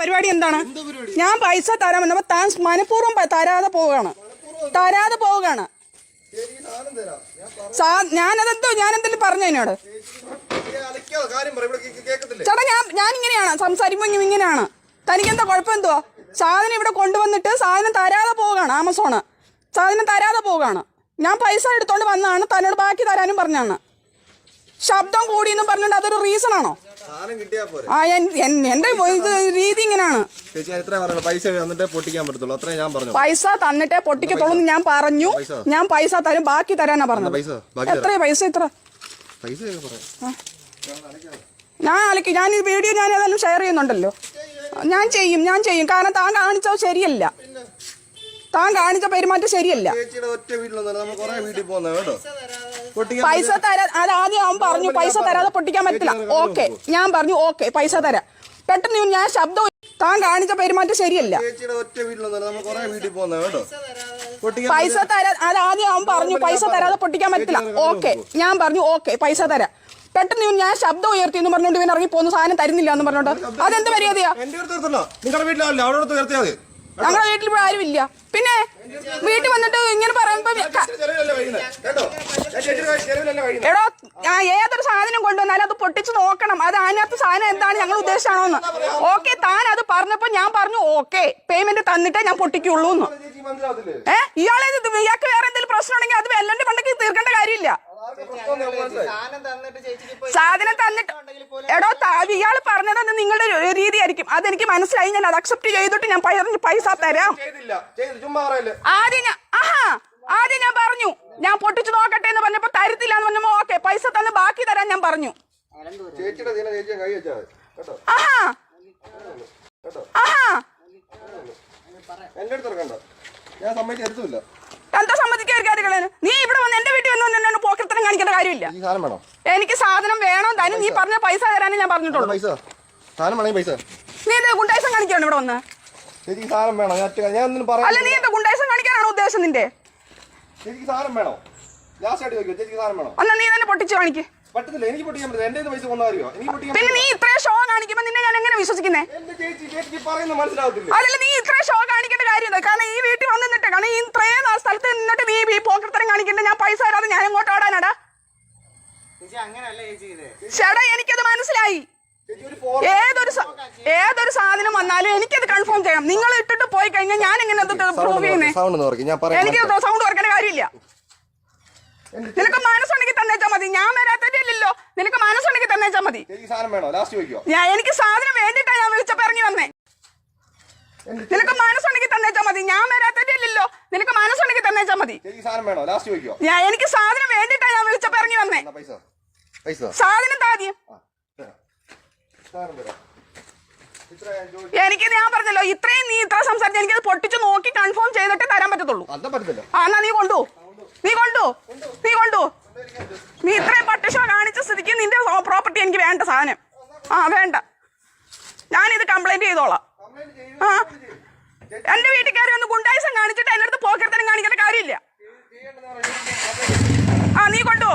പരിപാടി എന്താണ്? ഞാൻ പൈസ തരാൻ വന്നപ്പോ താൻ മനഃപൂർവം തരാതെ പോവുകയാണ്. തരാതെ പോവുകയാണ്. സാ ഞാനതെന്തോ ഞാൻ എന്തെങ്കിലും പറഞ്ഞു എന്നോട്? ചേട്ടാ ഞാൻ ഞാൻ ഇങ്ങനെയാണ് സംസാരിക്കുമ്പോൾ ഇങ്ങനെ- ഇങ്ങനെയാണ്. തനിക്ക് എന്താ കുഴപ്പം എന്തുവാ സാധനം ഇവിടെ കൊണ്ടുവന്നിട്ട് സാധനം തരാതെ പോവുകയാണ് ആമസോണ്. സാധനം തരാതെ പോവുകയാണ്. ഞാൻ പൈസ എടുത്തോണ്ട് വന്നതാണ്. തന്നോട് ബാക്കി തരാനും പറഞ്ഞാണ് ശബ്ദം കൂടി എന്ന് പറഞ്ഞിട്ട് അതൊരു റീസൺ ആണോ? ആ എന്റെ ഇത് രീതി ഇങ്ങനെയാണ് പൈസ തന്നിട്ടേ പൊട്ടിക്കത്തുള്ളൂ ഞാൻ പറഞ്ഞു. പൈസ. ഞാൻ പൈസ തരും. ബാക്കി തരാനാ പറഞ്ഞത്. എത്ര പൈസ ഇത്ര? ഞാൻ അലക്കി ഞാൻ ഈ വീഡിയോ ഞാൻ ഏതായാലും ഷെയർ ചെയ്യുന്നുണ്ടല്ലോ. ഞാൻ ചെയ്യും ഞാൻ ചെയ്യും. കാരണം താൻ കാണിച്ചത് ശരിയല്ല. താൻ കാണിച്ച പെരുമാറ്റം ശരിയല്ല. ഒറ്റ വീട്ടിലൊന്നും നമ്മൾ വീട്ടിൽ കേട്ടോ. പൈസ തരാ അത് ആദ്യം അവൻ പറഞ്ഞു പൈസ തരാതെ പൊട്ടിക്കാൻ പറ്റില്ല. ഓക്കെ. ഞാൻ പറഞ്ഞു ഓക്കെ പൈസ തരാം. പെട്ടെന്ന് ഞാൻ ശബ്ദം താൻ കാണിച്ച പെരുമാറ്റം ശരിയല്ല. ചേച്ചിയുടെ ഒറ്റ വീട്ടിലൊന്നും നമ്മൾ വീട്ടിൽ പോകുന്നത് കേട്ടോ. പൊട്ടിക്കാൻ പൈസ തരാ അത് ആദ്യം അവൻ പറഞ്ഞു പൈസ തരാതെ പൊട്ടിക്കാൻ പറ്റില്ല. ഓക്കെ. ഞാൻ പറഞ്ഞു ഓക്കെ പൈസ തരാം. പെട്ടെന്ന് ഞാൻ ശബ്ദം ഉയർത്തി എന്ന് പറഞ്ഞോണ്ട് ഇവൻ ഇറങ്ങി പോകുന്ന. സാധനം തരുന്നില്ല എന്ന് പറഞ്ഞോണ്ട് അതെന്ത് മര്യാദയാ? ഞങ്ങളുടെ വീട്ടിൽ ഇവിടെ ആരുമില്ല. പിന്നെ വീട്ടിൽ വന്നിട്ട് ഇങ്ങനെ പറയുമ്പോ എടോ ആ ഏതൊരു സാധനം കൊണ്ടുവന്നാലും അത് പൊട്ടിച്ചു നോക്കണം. അത് അതിനകത്ത് സാധനം എന്താണ് ഞങ്ങൾ ഉദ്ദേശിച്ചാണോന്ന്. ഓക്കെ താൻ അത് പറഞ്ഞപ്പോ ഞാൻ പറഞ്ഞു ഓക്കെ പേയ്മെന്റ് തന്നിട്ടേ ഞാൻ പൊട്ടിക്കുള്ളൂ എന്ന് ഏ? ഇയാളെ ഇയാൾക്ക് വേറെ എന്തെങ്കിലും പ്രശ്നം ഉണ്ടെങ്കിൽ അത് വെല്ലന്റെ പണ്ടെങ്കിൽ തീർക്കേണ്ട കാര്യമില്ല. സാധനം തന്നിട്ട് ചേച്ചിക്ക് ഇപ്പൊ സാധനം തന്നിട്ട് എടോ ഇയാൾ പറഞ്ഞത് നിങ്ങളുടെ ഒരു രീതിയായിരിക്കും. അതെനിക്ക് മനസ്സിലായി ഞാൻ അത് അക്സെപ്റ്റ് ചെയ്തിട്ട് ഞാൻ പൈസ തരാം. ആദ്യം ഞാൻ ആഹാ ആദ്യം ഞാൻ പറഞ്ഞു ഞാൻ പൊട്ടിച്ചു നോക്കട്ടെ എന്ന് പറഞ്ഞപ്പോ തരത്തില്ല എന്ന് പറഞ്ഞപ്പോ ഓക്കെ പൈസ തന്ന് ബാക്കി തരാൻ ഞാൻ പറഞ്ഞു. ആഹാ. ആഹാ. എന്താ സമ്മതിക്കാൻ കാര്യങ്ങളാണ് നീ ഇവിടെ വന്ന് എന്റെ വീട്ടിൽ വന്ന് എന്നെ പോക്കത്തരം കാണിക്കേണ്ട കാര്യമില്ല. എനിക്ക് സാധനം വേണം തന്നെ നീ പറഞ്ഞ പൈസ തരാനേ ഞാൻ പറഞ്ഞിട്ടുള്ളൂ. നീ എന്താ ഗുണ്ടായസം കാണിക്കാണ് ഇവിടെ വന്ന്? അല്ല നീ എന്താ ഗുണ്ടായസം കാണിക്കാനാണോ ഉദ്ദേശം നിന്റെ? ചേച്ചിക്ക് സാധനം വേണോ? ലാസ്റ്റ് ആയിട്ട് ചോദിക്കും ചേച്ചിക്ക് സാധനം വേണോ? എന്നാ നീ തന്നെ പൊട്ടിച്ചു കാണിക്ക് പറ്റത്തില്ല എനിക്ക് പൊട്ടിക്കാൻ പറ്റില്ല എന്റെ പൈസ കൊണ്ടാ അറിയോ എനിക്ക് പൊട്ടിക്കാൻ പിന്നെ നീ ഇത്രയും ഷോ കാണിക്കുമ്പോ നിന്നെ ഞാൻ എങ്ങനെ വിശ്വസിക്കുന്നേ? എന്റെ ചേച്ചി? ചേച്ചിക്ക് പറയുന്നത് മനസ്സിലാവത്തില്ല? അതല്ല നീ ഇത്രയും ഷോ കാണിക്കേണ്ട കാര്യം കാരണം ഈ വീട്ടിൽ കാരണം ഈ ഇത്രയും നാൾ സ്ഥലത്ത് നിന്നിട്ട് നീ ഈ പോക്കർത്തരം കാണിക്കണ്ട ഞാൻ പൈസ തരാതെ ഞാൻ എങ്ങോട്ട് ഓടാനാടാ? ചേച്ചി അങ്ങനല്ല ചേച്ചി ഇത്. ചേട്ടാ എനിക്കത് മനസ്സിലായി. ഏതൊരു ഏതൊരു സാധനം വന്നാലും എനിക്കത് കൺഫേം ചെയ്യണം നിങ്ങൾ ഇട്ടിട്ട് പോയി കഴിഞ്ഞാൽ ഞാൻ എങ്ങനെ അത് പ്രൂവ് ചെയ്യുന്നേ? എനിക്ക് സൗണ്ട് കാര്യമില്ല. നിനക്ക് മനസ്സുണ്ടെങ്കിൽ തന്നേച്ചാ മതി. ഞാൻ വരാത്തല്ലോ നിനക്ക് മനസ്സുണ്ടെങ്കിൽ തന്നേച്ചാ മതി. ഞാൻ എനിക്ക് സാധനം വേണ്ടിട്ടാ ഞാൻ വിളിച്ചപ്പോ ഇറങ്ങി വന്നേ. നിനക്ക് മനസ്സുണ്ടെങ്കിൽ തന്നേച്ചാ മതി. ഞാൻ വരാത്തല്ലോ നിനക്ക് മനസ്സുണ്ടെങ്കിൽ തന്നേച്ചാ മതി. ഞാൻ എനിക്ക് സാധനം വേണ്ടിട്ടാ ഞാൻ വിളിച്ചപ്പോ ഇറങ്ങി വന്നേ. സാധനം താദ്യം ആ, തരാം. സാധനം തരാം ഇത്ര ഞാൻ ചോദിച്ചു എനിക്ക് ഞാൻ പറഞ്ഞല്ലോ ഇത്രയും നീ ഇത്ര സംസാരിച്ച് എനിക്കത് പൊട്ടിച്ചു നോക്കി കൺഫേം ചെയ്തിട്ടേ തരാൻ പറ്റത്തുള്ളൂ. ആ എന്നാ നീ കൊണ്ടു. നീ കൊണ്ടു. നീ കൊണ്ടു. നീ ഇത്രയും പട്ടിഷോ കാണിച്ച സ്ഥിതിക്ക് നിന്റെ പ്രോപ്പർട്ടി എനിക്ക് വേണ്ട സാധനം. ആ വേണ്ട. ഞാനിത് കംപ്ലൈന്റ് ചെയ്തോളാം ആ. എന്റെ വീട്ടിൽ കയറി ഒന്ന് ഗുണ്ടായിസം കാണിച്ചിട്ട് എന്റെ അടുത്ത് പോക്കരത്തരം കാണിക്കേണ്ട കാര്യമില്ല. ആ നീ കൊണ്ടു.